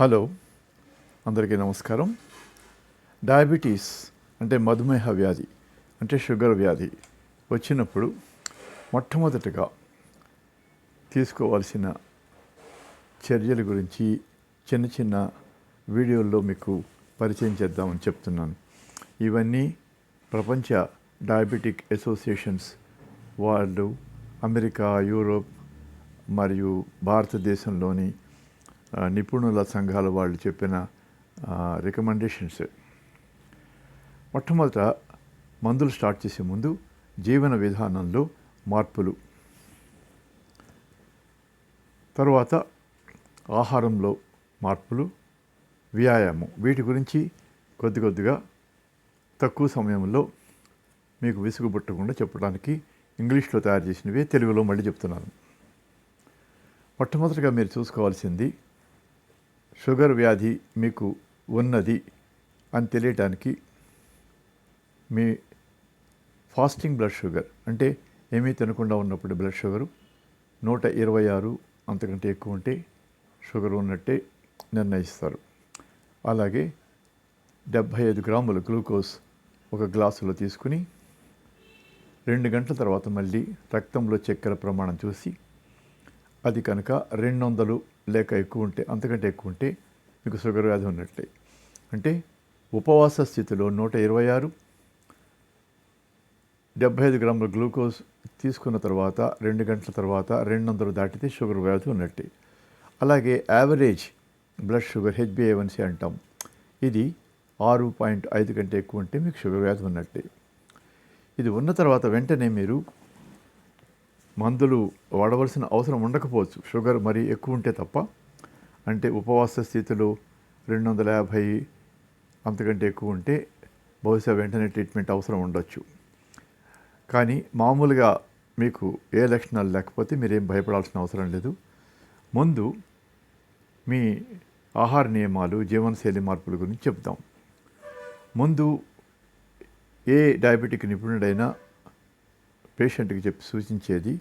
Hello అందరికీ నమస్కారం. Diabetes అంటే మధుమేహ వ్యాధి అంటే షుగర్ వ్యాధి వచ్చినప్పుడు మొట్టమొదటిగా తీసుకోవాల్సిన చర్యల గురించి చిన్న చిన్న వీడియోల్లో మీకు పరిచయం చేద్దామని చెప్తున్నాను. ఇవన్నీ ప్రపంచ డయాబెటిక్ అసోసియేషన్స్ వాళ్ళు అమెరికా యూరోప్ మరియు భారతదేశంలోని నిపుణుల సంఘాల వాళ్ళు చెప్పిన రికమెండేషన్స్ మొట్టమొదట మందులు స్టార్ట్ చేసే ముందు జీవన విధానంలో మార్పులు. తర్వాత ఆహారంలో మార్పులు వ్యాయామం. వీటి గురించి కొద్ది కొద్దిగా తక్కువ సమయంలో మీకు విసుగు పుట్టకుండా చెప్పడానికి ఇంగ్లీష్లో తయారు చేసినవి తెలుగులో మళ్ళీ చెప్తున్నాను. మొట్టమొదటిగా మీరు చూసుకోవాల్సింది షుగర్ వ్యాధి మీకు ఉన్నది అని తెలియటానికి మీ ఫాస్టింగ్ బ్లడ్ షుగర్ అంటే ఏమీ తినకుండా ఉన్నప్పుడు బ్లడ్ షుగరు నూట ఇరవై ఆరు అంతకంటే ఎక్కువ ఉంటే షుగర్ ఉన్నట్టే నిర్ణయిస్తారు. అలాగే డెబ్భై ఐదు గ్రాముల గ్లూకోజ్ ఒక గ్లాసులో తీసుకుని రెండు గంటల తర్వాత మళ్ళీ రక్తంలో చక్కెర ప్రమాణం చూసి అది కనుక రెండు వందలు లేక ఎక్కువ ఉంటే అంతకంటే ఎక్కువ ఉంటే మీకు షుగర్ వ్యాధి ఉన్నట్లే అంటే ఉపవాస స్థితిలో నూట ఇరవై ఆరు డెబ్బై ఐదు గ్రాముల గ్లూకోజ్ తీసుకున్న తర్వాత రెండు గంటల తర్వాత రెండు వందలు దాటితే షుగర్ వ్యాధి ఉన్నట్టే. అలాగే యావరేజ్ బ్లడ్ షుగర్ హెచ్బిఏవన్సీ అంటాం. ఇది ఆరు పాయింట్ ఐదు కంటే ఎక్కువ ఉంటే మీకు షుగర్ వ్యాధి ఉన్నట్టే. ఇది ఉన్న తర్వాత వెంటనే మీరు మందులు వాడవలసిన అవసరం ఉండకపోవచ్చు. షుగర్ మరీ ఎక్కువ ఉంటే తప్ప. అంటే ఉపవాస స్థితిలో రెండు వందల యాభై అంతకంటే ఎక్కువ ఉంటే బహుశా వెంటనే ట్రీట్మెంట్ అవసరం ఉండొచ్చు. కానీ మామూలుగా మీకు ఏ లక్షణాలు లేకపోతే మీరేం భయపడాల్సిన అవసరం లేదు. ముందు మీ ఆహార నియమాలు జీవనశైలి మార్పుల గురించి చెప్తాం ముందు ఏ డయాబెటిక్ నిపుణుడైనా పేషెంట్కి చెప్పి సూచించేది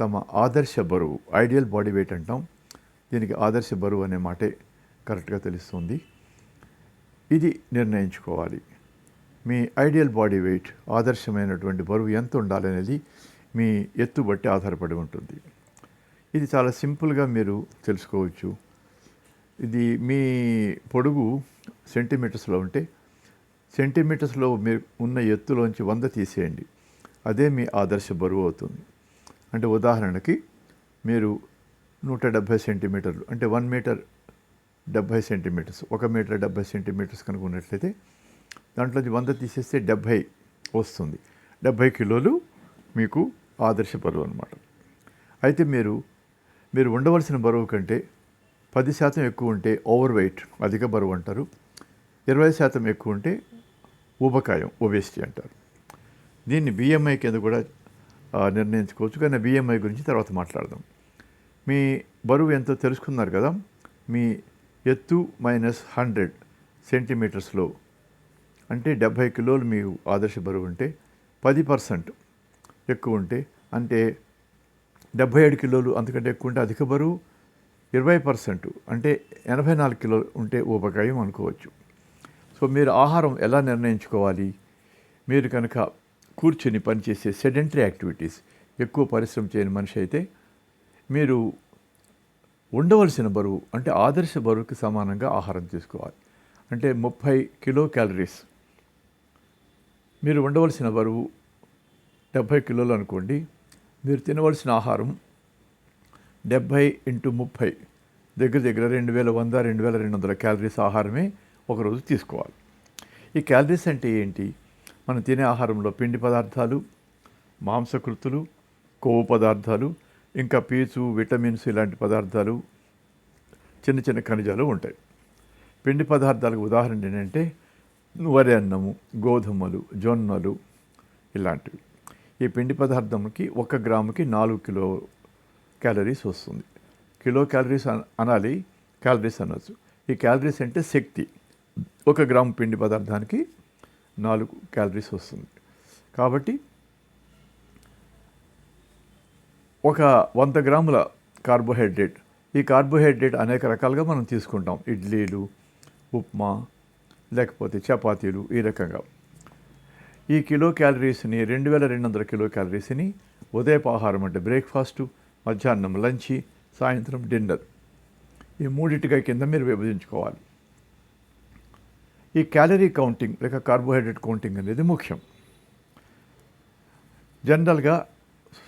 తమ ఆదర్శ బరువు ఐడియల్ బాడీ వెయిట్ అంటాం. దీనికి ఆదర్శ బరువు అనే మాటే కరెక్ట్గా తెలుస్తుంది. ఇది నిర్ణయించుకోవాలి. మీ ఐడియల్ బాడీ వెయిట్ ఆదర్శమైనటువంటి బరువు ఎంత ఉండాలనేది మీ ఎత్తు బట్టి ఆధారపడి ఉంటుంది. ఇది చాలా సింపుల్గా మీరు తెలుసుకోవచ్చు. ఇది మీ పొడుగు సెంటీమీటర్స్లో ఉంటే సెంటీమీటర్స్లో మీరు ఉన్న ఎత్తులోంచి వంద తీసేయండి. అదే మీ ఆదర్శ బరువు అవుతుంది. అంటే ఉదాహరణకి మీరు నూట డెబ్భై సెంటీమీటర్లు అంటే వన్ మీటర్ డెబ్భై సెంటీమీటర్స్ ఒక మీటర్ డెబ్భై సెంటీమీటర్స్ కనుక ఉన్నట్లయితే దాంట్లోంచి వంద తీసేస్తే డెబ్భై వస్తుంది. డెబ్భై కిలోలు మీకు ఆదర్శ బరువు అనమాట అయితే మీరు మీరు ఉండవలసిన బరువు కంటే పది శాతం ఎక్కువ ఉంటే ఓవర్ వెయిట్ అధిక బరువు అంటారు. ఇరవై శాతం ఎక్కువ ఉంటే ఊబకాయం ఒబేసిటీ అంటారు. దీన్ని బిఎంఐ కింద కూడా నిర్ణయించుకోవచ్చు. కానీ బిఎంఐ గురించి తర్వాత మాట్లాడదాం. మీ బరువు ఎంతో తెలుసుకున్నారు కదా? మీ ఎత్తు మైనస్ హండ్రెడ్ సెంటీమీటర్స్లో. అంటే డెబ్భై కిలోలు మీ ఆదర్శ బరువు ఉంటే పది పర్సెంట్ ఎక్కువ ఉంటే అంటే డెబ్భై ఏడు కిలోలు అంతకంటే ఎక్కువ ఉంటే అధిక బరువు ఇరవై పర్సెంట్ అంటే ఎనభై నాలుగు కిలో ఉంటే ఊబకాయం అనుకోవచ్చు. సో మీరు ఆహారం ఎలా నిర్ణయించుకోవాలి? మీరు కనుక కూర్చొని పనిచేసే సెడెంటరీ యాక్టివిటీస్ ఎక్కువ పరిశ్రమ చేయని మనిషి అయితే మీరు ఉండవలసిన బరువు అంటే ఆదర్శ బరువుకి సమానంగా ఆహారం తీసుకోవాలి. అంటే ముప్పై కిలో క్యాలరీస్. మీరు ఉండవలసిన బరువు డెబ్భై కిలోలు అనుకోండి. మీరు తినవలసిన ఆహారం డెబ్భై ఇంటూ ముప్పై. దగ్గర దగ్గర రెండు వేల వంద రెండు వేల రెండు వందల క్యాలరీస్ ఆహారమే ఒకరోజు తీసుకోవాలి. ఈ క్యాలరీస్ అంటే ఏంటి? మనం తినే ఆహారంలో పిండి పదార్థాలు మాంసకృతులు కొవ్వు పదార్థాలు ఇంకా పీచు విటమిన్స్ ఇలాంటి పదార్థాలు చిన్న చిన్న ఖనిజాలు ఉంటాయి. పిండి పదార్థాలకు ఉదాహరణ ఏంటంటే వరి అన్నము గోధుమలు జొన్నలు ఇలాంటివి. ఈ పిండి పదార్థంకి ఒక గ్రాముకి నాలుగు కిలో క్యాలరీస్ వస్తుంది. కిలో క్యాలరీస్ అన- అనాలి క్యాలరీస్ అనొచ్చు. ఈ క్యాలరీస్ అంటే శక్తి. ఒక గ్రాము పిండి పదార్థానికి నాలుగు క్యాలరీస్ వస్తుంది. కాబట్టి ఒక వంద గ్రాముల కార్బోహైడ్రేట్ ఈ కార్బోహైడ్రేట్ అనేక రకాలుగా మనం తీసుకుంటాం. ఇడ్లీలు ఉప్మా లేకపోతే చపాతీలు ఈ రకంగా. ఈ కిలో క్యాలరీస్ని రెండు వేల రెండు వందల కిలో క్యాలరీస్ని ఉదయపాహారం అంటే బ్రేక్ఫాస్ట్ మధ్యాహ్నం లంచ్ సాయంత్రం డిన్నర్. ఈ మూడింటిగా కింద మీరు విభజించుకోవాలి. ఈ క్యాలరీ కౌంటింగ్ లేక కార్బోహైడ్రేట్ కౌంటింగ్ అనేది ముఖ్యం. జనరల్గా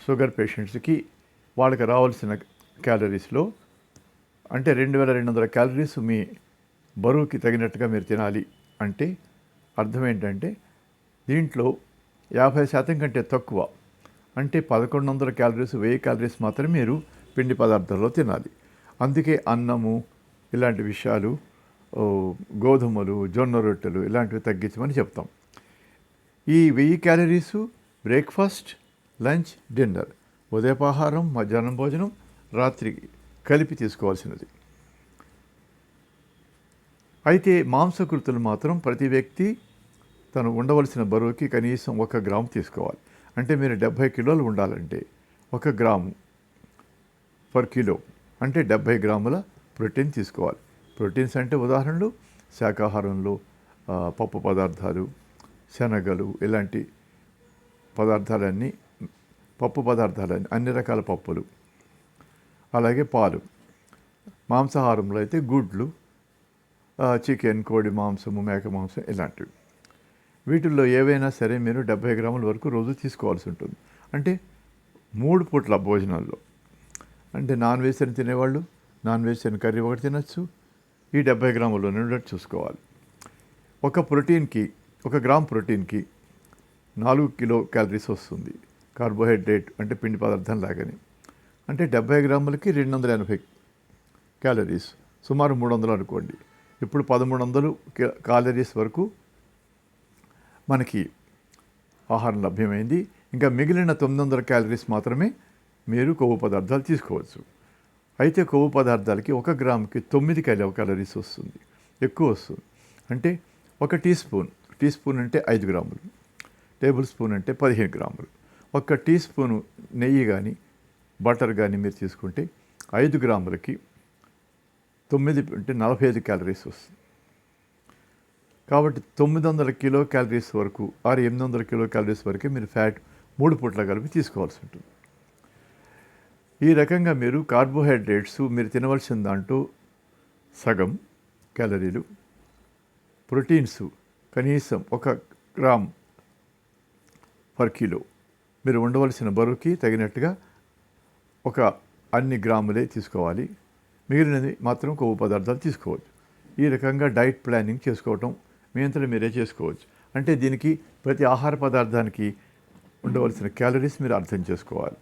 షుగర్ పేషెంట్స్కి వాళ్ళకి రావాల్సిన క్యాలరీస్లో అంటే రెండు వేల రెండు వందల క్యాలరీస్ మీ బరువుకి తగినట్టుగా మీరు తినాలి అంటే అర్థం ఏంటంటే దీంట్లో యాభై శాతం కంటే తక్కువ అంటే పదకొండు వందల క్యాలరీస్ వెయ్యి క్యాలరీస్ మాత్రమే మీరు పిండి పదార్థాల్లో తినాలి. అందుకే అన్నము ఇలాంటి విషయాలు గోధుమలు జొన్న రొట్టెలు ఇలాంటివి తగ్గించమని చెప్తాం. ఈ వెయ్యి క్యాలరీసు బ్రేక్ఫాస్ట్ లంచ్ డిన్నర్. ఉదయపాహారం మధ్యాహ్నం భోజనం రాత్రి కలిపి తీసుకోవాల్సినది. అయితే మాంసకృతులు మాత్రం ప్రతి వ్యక్తి తను ఉండవలసిన బరువుకి కనీసం ఒక గ్రాము తీసుకోవాలి. అంటే మీరు డెబ్భై కిలోలు ఉండాలంటే ఒక గ్రాము పర్ కిలో. అంటే డెబ్భై గ్రాముల ప్రోటీన్ తీసుకోవాలి. ప్రోటీన్స్ అంటే ఉదాహరణలు శాకాహారంలో పప్పు పదార్థాలు శనగలు ఇలాంటి పదార్థాలన్నీ పప్పు పదార్థాలన్నీ అన్ని రకాల పప్పులు. అలాగే పాలు. మాంసాహారంలో అయితే గుడ్లు చికెన్ కోడి మాంసము మేక మాంసం ఇలాంటివి. వీటిల్లో ఏవైనా సరే మీరు డెబ్బై గ్రాముల వరకు రోజు తీసుకోవాల్సి ఉంటుంది. అంటే మూడు పూట్ల భోజనాల్లో. అంటే నాన్ వెజ్ అని తినేవాళ్ళు నాన్ వెజ్ అని కర్రీ ఒకటి తినచ్చు ఈ డెబ్బై గ్రాములు ఉండేటట్టు చూసుకోవాలి. ఒక ప్రోటీన్కి ఒక గ్రామ్ ప్రోటీన్కి నాలుగు కిలో క్యాలరీస్ వస్తుంది. కార్బోహైడ్రేట్ అంటే పిండి పదార్థం లాగానే. అంటే డెబ్బై గ్రాములకి రెండు వందల ఎనభై క్యాలరీస్. సుమారు మూడు వందలు అనుకోండి. ఇప్పుడు పదమూడు వందలు క్యాలరీస్ వరకు మనకి ఆహారం లభ్యమైంది. ఇంకా మిగిలిన తొమ్మిది వందల క్యాలరీస్ మాత్రమే మీరు కొవ్వు పదార్థాలు తీసుకోవచ్చు. అయితే కొవ్వు పదార్థాలకి ఒక గ్రాముకి తొమ్మిది కిలో క్యాలరీస్ వస్తుంది. ఎక్కువ వస్తుంది. అంటే ఒక టీ స్పూన్. టీ స్పూన్ అంటే ఐదు గ్రాములు. టేబుల్ స్పూన్ అంటే పదిహేను గ్రాములు. ఒక టీ స్పూను నెయ్యి కానీ బటర్ కానీ మీరు తీసుకుంటే ఐదు గ్రాములకి తొమ్మిది అంటే నలభై ఐదు క్యాలరీస్ వస్తుంది. కాబట్టి తొమ్మిది వందల కిలో క్యాలరీస్ వరకు ఆరు ఎనిమిది వందల కిలో క్యాలరీస్ వరకే మీరు ఫ్యాట్ మూడు పూట్ల కలిపి తీసుకోవాల్సి ఉంటుంది. ఈ రకంగా మీరు కార్బోహైడ్రేట్స్ మీరు తినవలసిన దాంట్లో సగం క్యాలరీలు ప్రోటీన్స్ కనీసం ఒక గ్రామ్ పర్ కిలో మీరు ఉండవలసిన బరువుకి తగినట్టుగా ఒక అన్ని గ్రాములే తీసుకోవాలి. మిగిలినది మాత్రం కొవ్వు పదార్థాలు తీసుకోవచ్చు. ఈ రకంగా డైట్ ప్లానింగ్ చేసుకోవటం మీ అంతటా మీరే చేసుకోవచ్చు. అంటే దీనికి ప్రతి ఆహార పదార్థానికి ఉండవలసిన క్యాలరీస్ మీరు అర్థం చేసుకోవాలి.